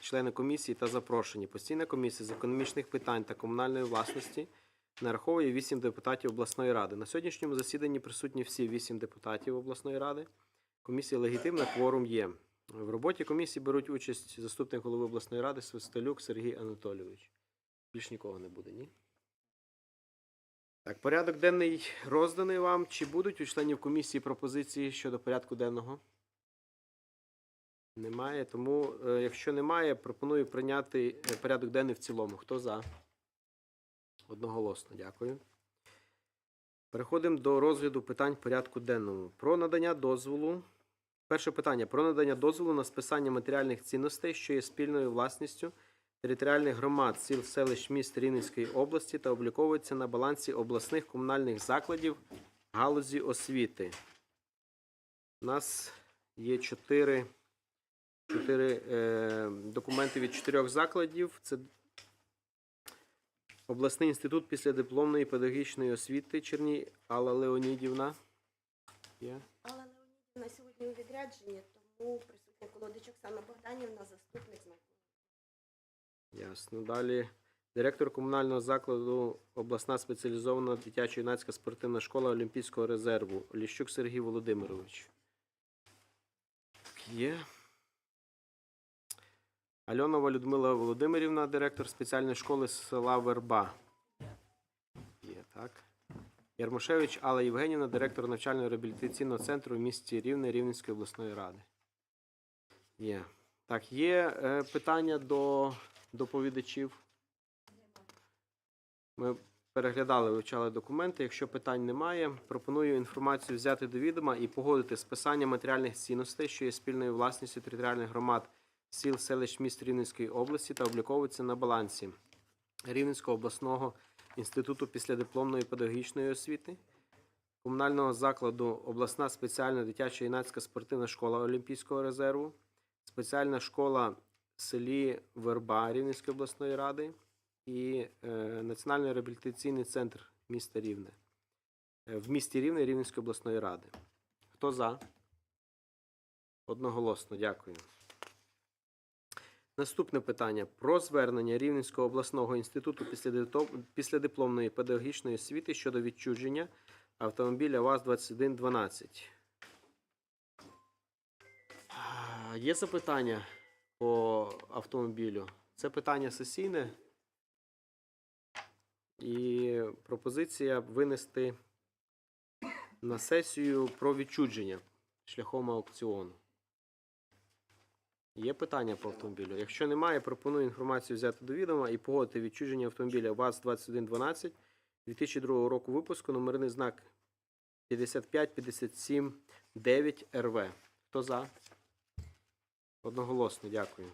Члени комісії та запрошені. Постійна комісія з економічних питань та комунальної власності нараховує 8 депутатів обласної ради. На сьогоднішньому засіданні присутні всі 8 депутатів обласної ради. Комісія легітимна, кворум є. В роботі комісії беруть участь заступник голови обласної ради Свистолюк Сергій Анатолійович. Більш нікого не буде, ні? Так, порядок денний розданий вам. Чи будуть у членів комісії пропозиції щодо порядку денного? Немає. Тому, е, якщо немає, пропоную прийняти е, порядок денний в цілому. Хто за? Одноголосно, дякую. Переходимо до розгляду питань порядку денному. Про надання дозволу. Перше питання про надання дозволу на списання матеріальних цінностей, що є спільною власністю територіальних громад, сіл, селищ, міст Рівненської області та обліковується на балансі обласних комунальних закладів галузі освіти. У нас є чотири, чотири е, документи від чотирьох закладів. Це обласний інститут післядипломної педагогічної освіти Черні Алла Леонідівна. Є. Алла Леонідівна сьогодні у відрядженні, тому присутня колодич Оксана Богданівна, заступник. Ясно. Далі директор комунального закладу обласна спеціалізована дитячо-юнацька спортивна школа Олімпійського резерву Ліщук Сергій Володимирович. Є. Альонова Людмила Володимирівна, директор спеціальної школи села Верба. Є, так. Ярмошевич Алла Євгенівна, директор навчально-реабілітаційного центру в місті Рівне Рівненської обласної ради. Є. Так, є е, питання до доповідачів. Ми переглядали, вивчали документи. Якщо питань немає, пропоную інформацію взяти до відома і погодити списання матеріальних цінностей, що є спільною власністю територіальних громад сіл, селищ, міст Рівненської області та обліковується на балансі Рівненського обласного інституту післядипломної педагогічної освіти, комунального закладу обласна спеціальна дитяча юнацька спортивна школа Олімпійського резерву, спеціальна школа в селі Верба Рівненської обласної ради і е, Національний реабілітаційний центр міста Рівне. Е, в місті Рівне Рівненської обласної ради. Хто за? Одноголосно, дякую. Наступне питання про звернення Рівненського обласного інституту післядипломної педагогічної освіти щодо відчуження автомобіля ВАЗ-2112. Є запитання по автомобілю? Це питання сесійне. І пропозиція винести на сесію про відчудження шляхом аукціону. Є питання по автомобілю? Якщо немає, пропоную інформацію взяти до відома і погодити відчуження автомобіля ВАЗ-2112 2002 року випуску, номерний знак 5557 9 РВ. Хто за? Одноголосно, дякую.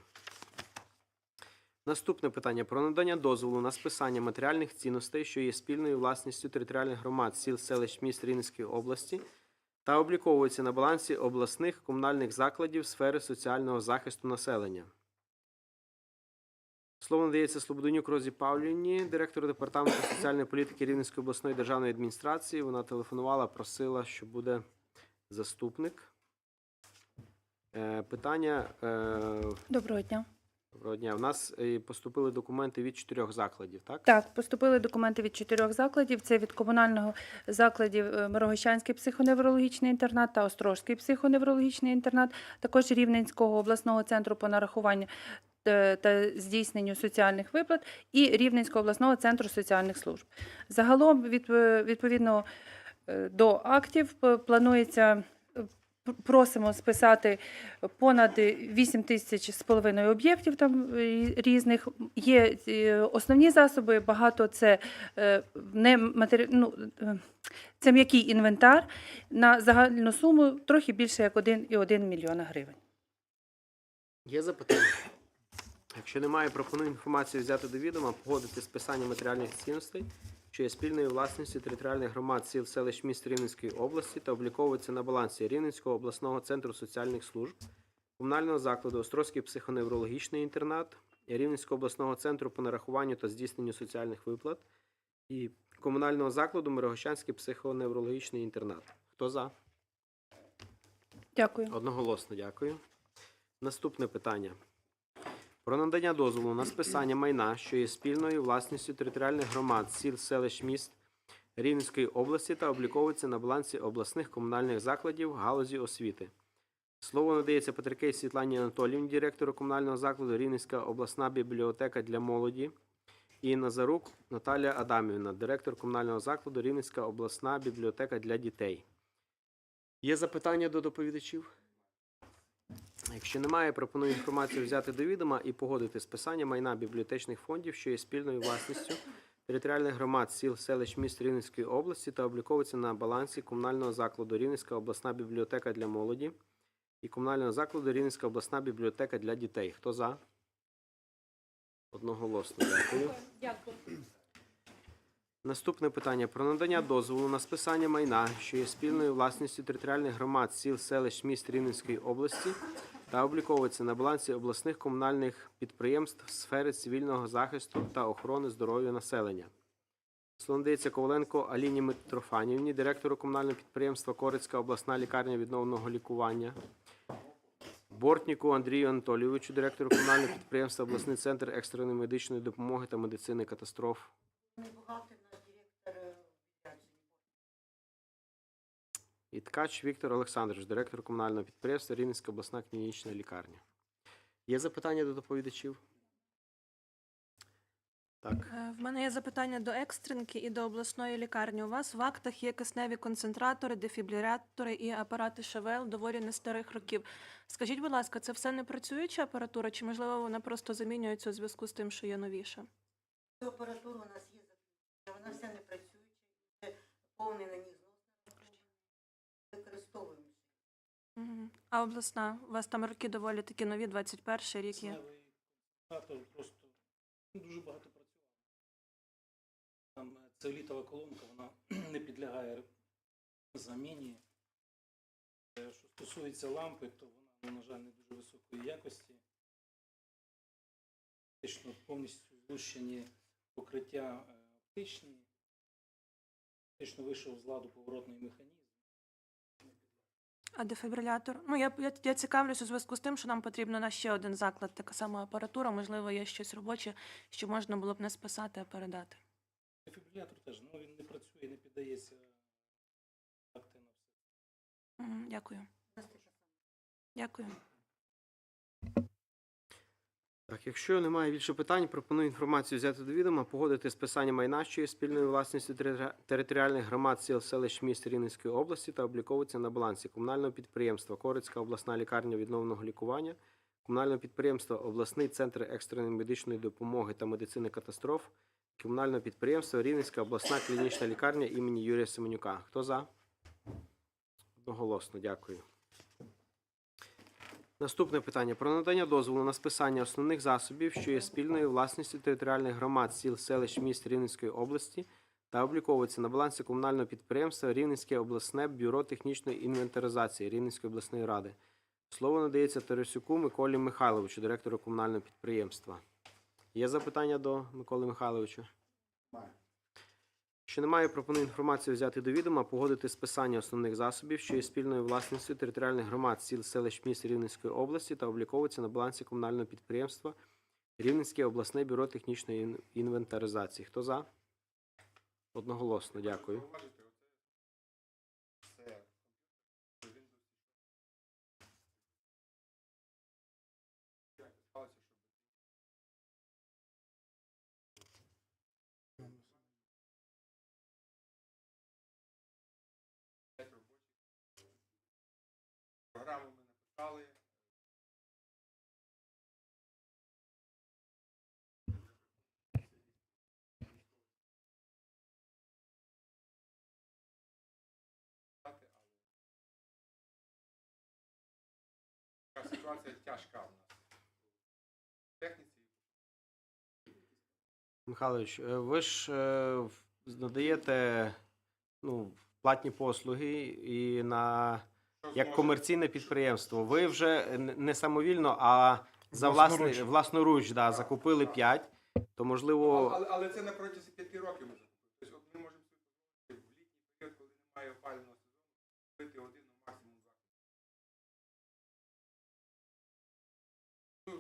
Наступне питання про надання дозволу на списання матеріальних цінностей, що є спільною власністю територіальних громад сіл, селищ, міст Рівненської області та обліковується на балансі обласних комунальних закладів сфери соціального захисту населення. Слово надається Слободенюк Розі Павлівні, директору департаменту соціальної політики Рівненської обласної державної адміністрації. Вона телефонувала, просила, що буде заступник. Е, Питання е, Доброго дня. Доброго дня. У нас е, поступили документи від чотирьох закладів, так? Так, поступили документи від чотирьох закладів. Це від комунального закладів е, Мирогощанський психоневрологічний інтернат та Острожський психоневрологічний інтернат, також Рівненського обласного центру по нарахуванню е, та здійсненню соціальних виплат і Рівненського обласного центру соціальних служб. Загалом, відповідно до актів, планується. Пр- Просимо списати понад 8 тисяч з половиною об'єктів там е, різних. Є е, основні засоби, багато це е, не матері... ну, це м'який інвентар на загальну суму трохи більше як 1,1 мільйона гривень. Є запитання? Якщо немає, пропоную інформацію взяти до відома, погодити списання матеріальних цінностей, що є спільною власністю територіальних громад сіл, селищ міст Рівненської області та обліковується на балансі Рівненського обласного центру соціальних служб, комунального закладу Острозький психоневрологічний інтернат, Рівненського обласного центру по нарахуванню та здійсненню соціальних виплат і комунального закладу Мирогощанський психоневрологічний інтернат. Хто за? Дякую. Одноголосно дякую. Наступне питання. Про надання дозволу на списання майна, що є спільною власністю територіальних громад, сіл, селищ, міст Рівненської області та обліковується на балансі обласних комунальних закладів галузі освіти. Слово надається Петрикей Світлані Анатоліївні, директору комунального закладу Рівненська обласна бібліотека для молоді. І Назарук Наталія Адамівна, директор комунального закладу Рівненська обласна бібліотека для дітей. Є запитання до доповідачів? Якщо немає, пропоную інформацію взяти до відома і погодити списання майна бібліотечних фондів, що є спільною власністю територіальних громад сіл, селищ, міст Рівненської області та обліковується на балансі комунального закладу Рівненська обласна бібліотека для молоді і комунального закладу Рівненська обласна бібліотека для дітей. Хто за? Одноголосно. Дякую. Дякую. Наступне питання про надання дозволу на списання майна, що є спільною власністю територіальних громад сіл, селищ, міст Рівненської області та обліковується на балансі обласних комунальних підприємств в сфері цивільного захисту та охорони здоров'я населення. Надається Коваленко Аліні Митрофанівні, директору комунального підприємства Корицька обласна лікарня відновленого лікування. Бортніку Андрію Анатолійовичу, директору комунального підприємства обласний центр екстреної медичної допомоги та медицини катастроф. І ткач Віктор Олександрович, директор комунального підприємства Рівненська обласна клінічна лікарня. Є запитання до доповідачів? Так. Е, В мене є запитання до екстренки і до обласної лікарні. У вас в актах є кисневі концентратори, дефібрилятори і апарати ШВЛ доволі не старих років. Скажіть, будь ласка, це все не працююча апаратура, чи можливо вона просто замінюється у зв'язку з тим, що є новіша? Цю апаратуру у нас є вона вся не працююча, це повний на ній А обласна? У вас там роки доволі такі нові, 21 рік є. Концентратор просто дуже багато працював. Там е, целітова колонка, вона не підлягає заміні. Е, Що стосується лампи, то вона, ну, на жаль, не дуже високої якості. Фактично повністю злущені покриття е, оптичні. Фактично вийшов з ладу поворотний механізм. А дефібрилятор? Ну, я, я, я цікавлюсь у зв'язку з тим, що нам потрібно на ще один заклад, така сама апаратура. Можливо, є щось робоче, що можна було б не списати, а передати. Дефібрилятор теж, ну він не працює, не піддається активно. все. Дякую. Дякую. Так, якщо немає більше питань, пропоную інформацію взяти до відома, погодити списання майна, що є спільною власністю територіальних громад сіл, селищ, міст Рівненської області та обліковується на балансі комунального підприємства Корицька обласна лікарня відновленого лікування, комунального підприємства Обласний центр екстреної медичної допомоги та медицини катастроф, комунального підприємства Рівненська обласна клінічна лікарня імені Юрія Семенюка. Хто за? Одноголосно, дякую. Наступне питання про надання дозволу на списання основних засобів, що є спільною власністю територіальних громад сіл, селищ, міст Рівненської області та обліковується на балансі комунального підприємства Рівненське обласне бюро технічної інвентаризації Рівненської обласної ради. Слово надається Тарасюку Миколі Михайловичу, директору комунального підприємства. Є запитання до Миколи Михайловича? Що немає, пропоную інформацію взяти до відома, погодити списання основних засобів, що є спільною власністю територіальних громад сіл, селищ, міст Рівненської області та обліковується на балансі комунального підприємства Рівненське обласне бюро технічної інвентаризації. Хто за? Одноголосно, дякую. Ситуація тяжка у нас. Техніці Михайлович, е, ви ж е, надаєте ну, платні послуги і на як комерційне підприємство. Ви вже не самовільно, а за власний Власноруч. власноруч да, закупили 5, то можливо. Але, але це на протязі п'яти років ми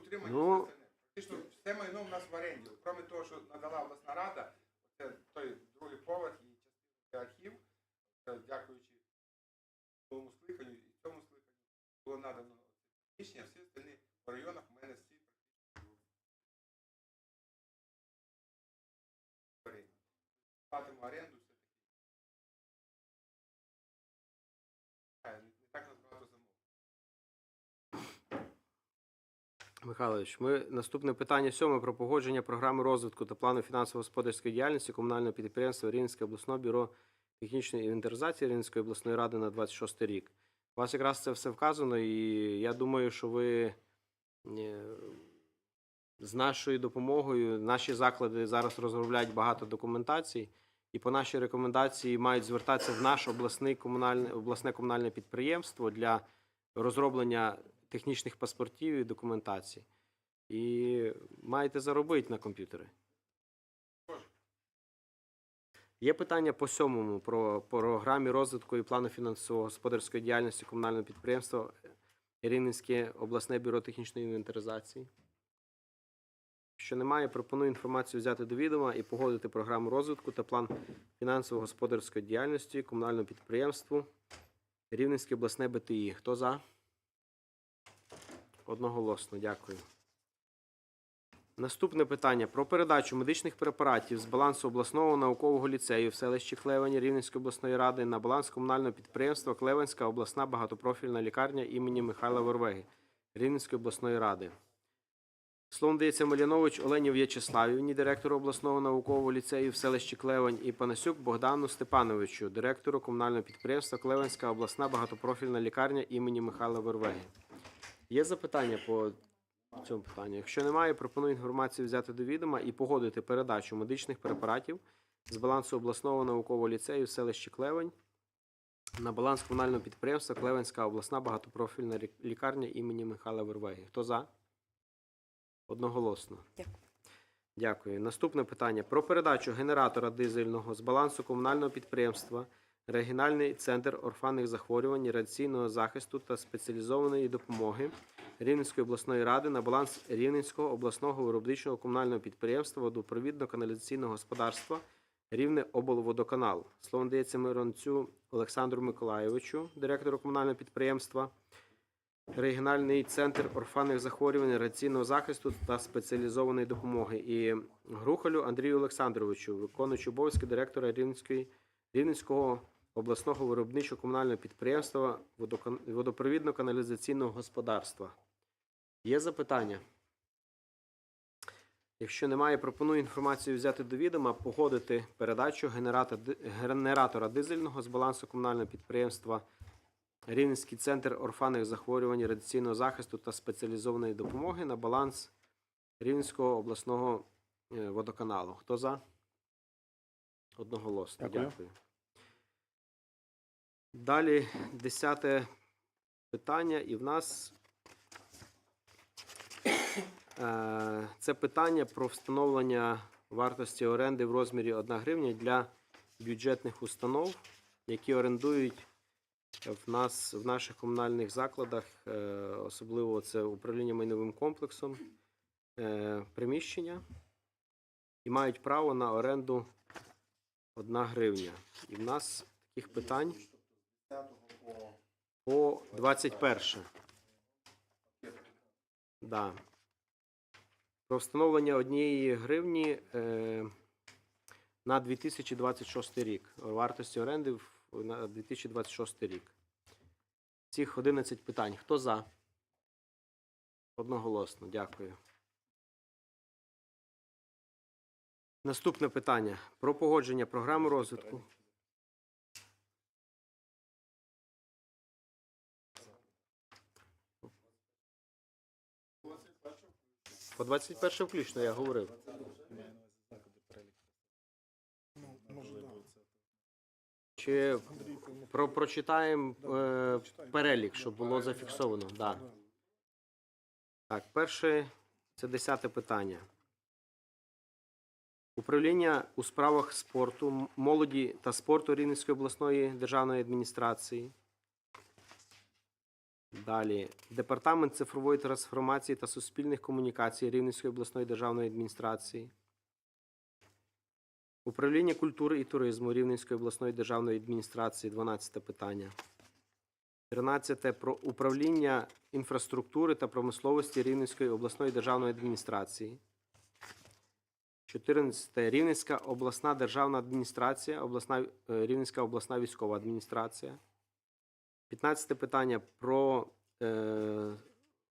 утримання Ну. Фактично все майно в нас в оренді. Кроме того, що надала обласна рада, це той другий поверх і частина архів, дякуючи новому скликанню і цьому скликанню було надано рішення, всі остальні по районах Михайлович, ми наступне питання сьоме про погодження програми розвитку та плану фінансово-господарської діяльності комунального підприємства Рівненське обласне бюро технічної інвентаризації Рівненської обласної ради на 26 рік. У вас якраз це все вказано, і я думаю, що ви е, з нашою допомогою, наші заклади зараз розробляють багато документацій, і по нашій рекомендації мають звертатися в наш обласний комунальне, обласне комунальне підприємство для розроблення технічних паспортів і документації. І маєте заробити на комп'ютери. Є питання по сьомому про програмі розвитку і плану фінансово-господарської діяльності комунального підприємства Рівненське обласне бюро технічної інвентаризації. Що немає, пропоную інформацію взяти до відома і погодити програму розвитку та план фінансово-господарської діяльності комунального підприємству Рівненське обласне БТІ. Хто за? Одноголосно, дякую. Наступне питання про передачу медичних препаратів з балансу обласного наукового ліцею в селищі Клевені Рівненської обласної ради на баланс комунального підприємства Клевенська обласна багатопрофільна лікарня імені Михайла Вервеги Рівненської обласної ради. Слово надається Малянович Олені В'ячеславівні, директору обласного наукового ліцею в селищі Клевень, і Панасюк Богдану Степановичу, директору комунального підприємства Клевенська обласна багатопрофільна лікарня імені Михайла Вервеги. Є запитання по цьому питанню? Якщо немає, пропоную інформацію взяти до відома і погодити передачу медичних препаратів з балансу обласного наукового ліцею в селищі Клевень на баланс комунального підприємства Клевенська обласна багатопрофільна лікарня імені Михайла Вервеги. Хто за? Одноголосно. Дякую. Дякую. Наступне питання про передачу генератора дизельного з балансу комунального підприємства Регіональний центр орфанних захворювань, радіаційного захисту та спеціалізованої допомоги Рівненської обласної ради на баланс Рівненського обласного виробничого комунального підприємства водопровідно-каналізаційного господарства Рівне облводоканал. Слово надається Миронцю Олександру Миколайовичу, директору комунального підприємства. Регіональний центр орфанних захворювань, радіаційного захисту та спеціалізованої допомоги і Грухалю Андрію Олександровичу, виконуючи обов'язки директора Рівненської Рівненського обласного виробничого комунального підприємства водопровідно-каналізаційного господарства. Є запитання? Якщо немає, пропоную інформацію взяти до відома, погодити передачу генератора дизельного з балансу комунального підприємства Рівненський центр орфанних захворювань, радіаційного захисту та спеціалізованої допомоги на баланс Рівненського обласного е, водоканалу. Хто за? Одноголосно. Дякую. Дякую. Далі десяте питання, і в нас е, це питання про встановлення вартості оренди в розмірі 1 гривня для бюджетних установ, які орендують в нас в наших комунальних закладах, е, особливо це управління майновим комплексом, е, приміщення і мають право на оренду 1 гривня. І в нас таких питань по 21. Да. Про встановлення однієї гривні е, на 2026 рік. Вартості оренди на 2026 рік. Цих 11 питань. Хто за? Одноголосно. Дякую. Наступне питання про погодження програми розвитку. По 21 включно я говорив. Чи про, прочитаємо е, перелік, щоб було зафіксовано? Да. Так, перше це десяте питання. Управління у справах спорту, молоді та спорту Рівненської обласної державної адміністрації. Далі. Департамент цифрової трансформації та суспільних комунікацій Рівненської обласної державної адміністрації. Управління культури і туризму Рівненської обласної державної адміністрації 12 питання. 13 про управління інфраструктури та промисловості Рівненської обласної державної адміністрації. 14 Рівненська обласна державна адміністрація, обласна, е, Рівненська обласна військова адміністрація. 15 питання про е,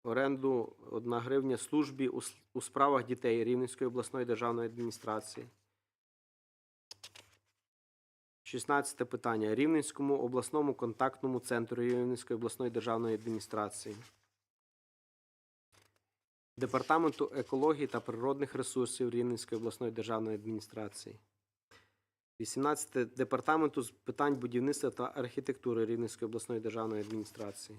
оренду 1 гривня службі у, у справах дітей Рівненської обласної державної адміністрації. 16 питання. Рівненському обласному контактному центру Рівненської обласної державної адміністрації. Департаменту екології та природних ресурсів Рівненської обласної державної адміністрації. 18 департаменту з питань будівництва та архітектури Рівненської обласної державної адміністрації.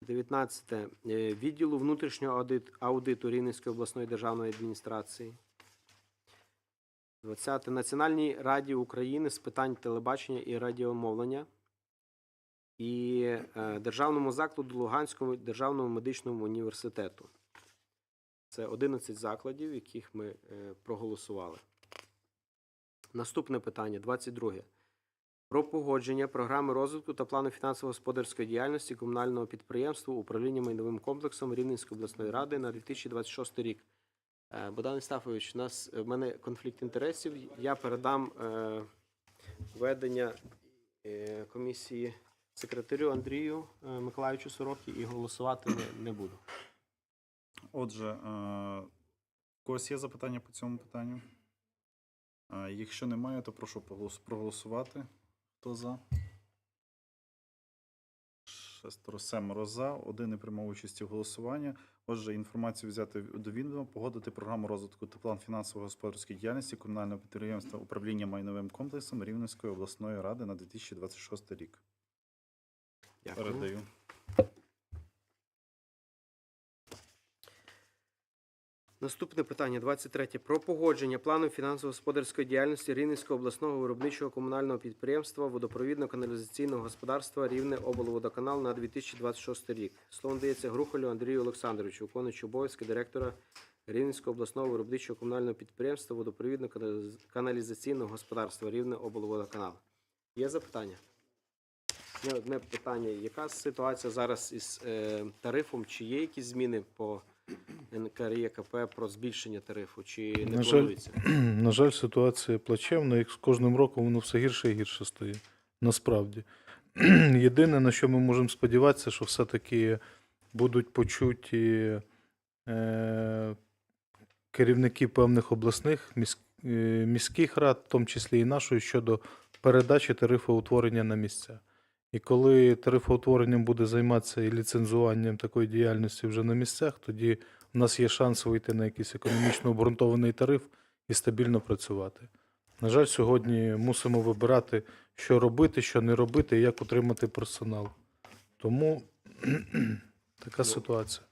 19 е, відділу внутрішнього аудиту Рівненської обласної державної адміністрації. 20 Національній раді України з питань телебачення і радіомовлення і е, Державному закладу Луганському державному медичному університету. Це 11 закладів, яких ми е, проголосували. Наступне питання, 22. Про погодження програми розвитку та плану фінансово-господарської діяльності комунального підприємства управління майновим комплексом Рівненської обласної ради на 2026 рік. Е, Богдан Істафович, у нас е, в мене конфлікт інтересів. Я передам е, ведення комісії секретарю Андрію Миколаївичу Сорокі і голосувати не, буду. Отже, когось є запитання по цьому питанню? Якщо немає, то прошу проголосувати. Хто за? Шестеро, семеро за, один не приймав участі в голосуванні. Отже, інформацію взяти до відома, погодити програму розвитку та план фінансово-господарської діяльності комунального підприємства управління майновим комплексом Рівненської обласної ради на 2026 рік. Дякую. Передаю. Наступне питання, 23. Про погодження плану фінансово-господарської діяльності Рівненського обласного виробничого комунального підприємства водопровідно-каналізаційного господарства Рівне облводоканал на 2026 рік. Слово надається Грухолю Андрію Олександровичу, виконуючи обов'язки директора Рівненського обласного виробничого комунального підприємства водопровідно-каналізаційного господарства Рівне облводоканал. Є запитання? Одне питання. Яка ситуація зараз із е, тарифом? Чи є якісь зміни по НКРЄКП про збільшення тарифу, чи не На жаль. На жаль, ситуація плачевна, і з кожним роком воно все гірше і гірше стає. Насправді. Єдине, на що ми можемо сподіватися, що все-таки будуть почуті е, керівники певних обласних міс, е, міських рад, в тому числі і нашої, щодо передачі тарифоутворення на місця. І коли тарифоутворенням буде займатися і ліцензуванням такої діяльності вже на місцях, тоді у нас є шанс вийти на якийсь економічно обґрунтований тариф і стабільно працювати. На жаль, сьогодні мусимо вибирати, що робити, що не робити, і як утримати персонал. Тому така Ну, ситуація.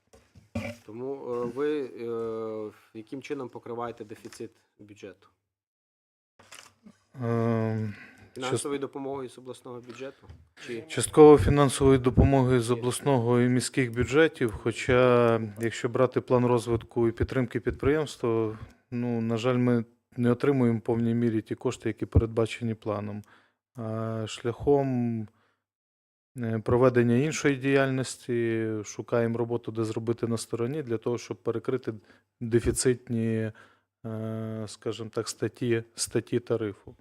Тому е, ви е, яким чином покриваєте дефіцит бюджету? Ем, Фінансовою допомогою з обласного бюджету? Чи Частково фінансової допомоги з обласного і міських бюджетів. Хоча, якщо брати план розвитку і підтримки підприємства, ну, на жаль, ми не отримуємо в повній мірі ті кошти, які передбачені планом. А шляхом е, проведення іншої діяльності шукаємо роботу, де зробити на стороні, для того, щоб перекрити дефіцитні, е, скажімо так, статті, статті тарифу.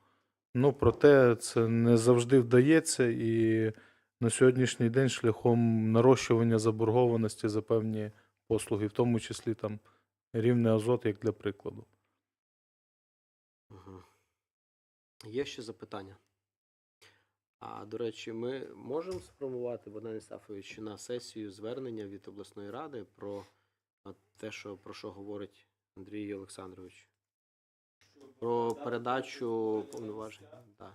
Ну, проте це не завжди вдається, і на сьогоднішній день шляхом нарощування заборгованості за певні послуги, в тому числі там рівне азот, як для прикладу. Мгм. є ще запитання? А до речі, ми можемо сформувати, Богдан Істафович, на сесію звернення від обласної ради про те, що про що говорить Андрій Олександрович? Про передачу повноважень. Да.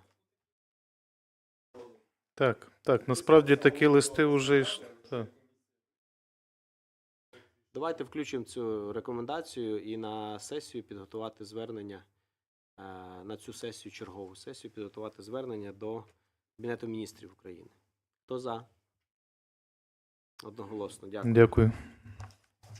Так, так, насправді такі листи вже йш... так. Давайте включимо цю рекомендацію і на сесію підготувати звернення е, на цю сесію, чергову сесію, підготувати звернення до Кабінету міністрів України. Хто за? Одноголосно, дякую. Дякую.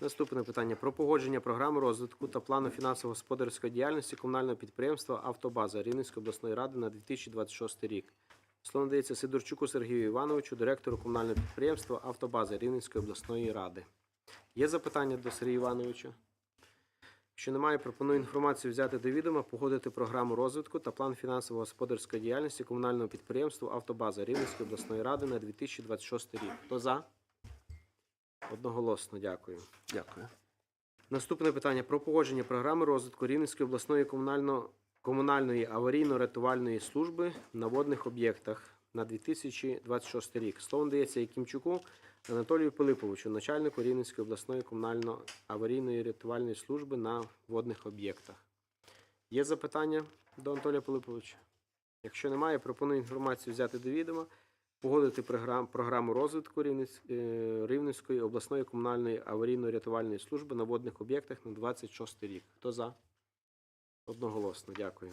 Наступне питання про погодження програми розвитку та плану фінансово-господарської діяльності комунального підприємства Автобаза Рівненської обласної ради на 2026 рік. Слово надається Сидорчуку Сергію Івановичу, директору комунального підприємства Автобаза Рівненської обласної ради. Є запитання до Сергія Івановича? Якщо немає, пропоную інформацію взяти до відома, погодити програму розвитку та план фінансово-господарської діяльності комунального підприємства Автобаза Рівненської обласної ради на 2026 рік. Хто за? Одноголосно, дякую. Дякую. Наступне питання про погодження програми розвитку Рівненської обласної комунально, комунальної аварійно-рятувальної служби на водних об'єктах на 2026 рік. Слово надається Якимчуку Анатолію Пилиповичу, начальнику Рівненської обласної комунально-аварійної рятувальної служби на водних об'єктах. Є запитання до Анатолія Пилиповича? Якщо немає, пропоную інформацію взяти до відома, погодити програму розвитку е, Рівненської обласної комунальної аварійно-рятувальної служби на водних об'єктах на 26 рік. Хто за? Одноголосно, дякую.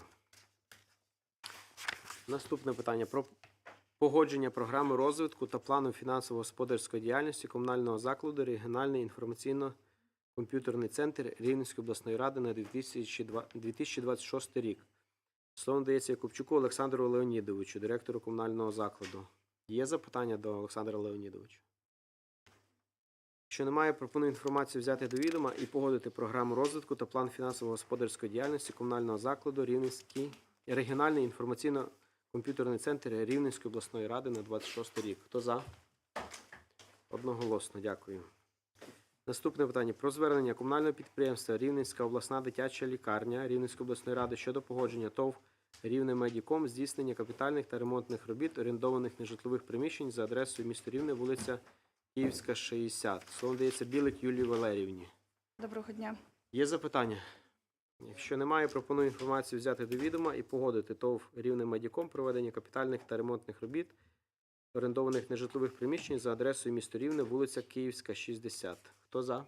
Наступне питання про погодження програми розвитку та плану фінансово-господарської діяльності комунального закладу регіональний інформаційно-комп'ютерний центр Рівненської обласної ради на 2026 рік. Слово надається Якубчуку Олександру Леонідовичу, директору комунального закладу. Є запитання до Олександра Леонідовича? Якщо немає, пропоную інформацію взяти до відома і погодити програму розвитку та план фінансово-господарської діяльності комунального закладу Рівненський регіональний інформаційно-комп'ютерний центр Рівненської обласної ради на 26 рік. Хто за? Одноголосно, дякую. Наступне питання про звернення комунального підприємства Рівненська обласна дитяча лікарня Рівненської обласної ради щодо погодження ТОВ Рівне Медіком здійснення капітальних та ремонтних робіт орендованих нежитлових приміщень за адресою місто Рівне, вулиця Київська, 60. Слово дається Білик Юлії Валерівні. Доброго дня. Є запитання? Якщо немає, пропоную інформацію взяти до відома і погодити ТОВ Рівне Медіком проведення капітальних та ремонтних робіт орендованих нежитлових приміщень за адресою місто Рівне, вулиця Київська, 60. Хто за?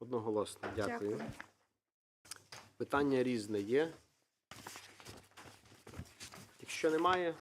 Одноголосно. Дякую. Дякую. Питання різне є. Якщо немає,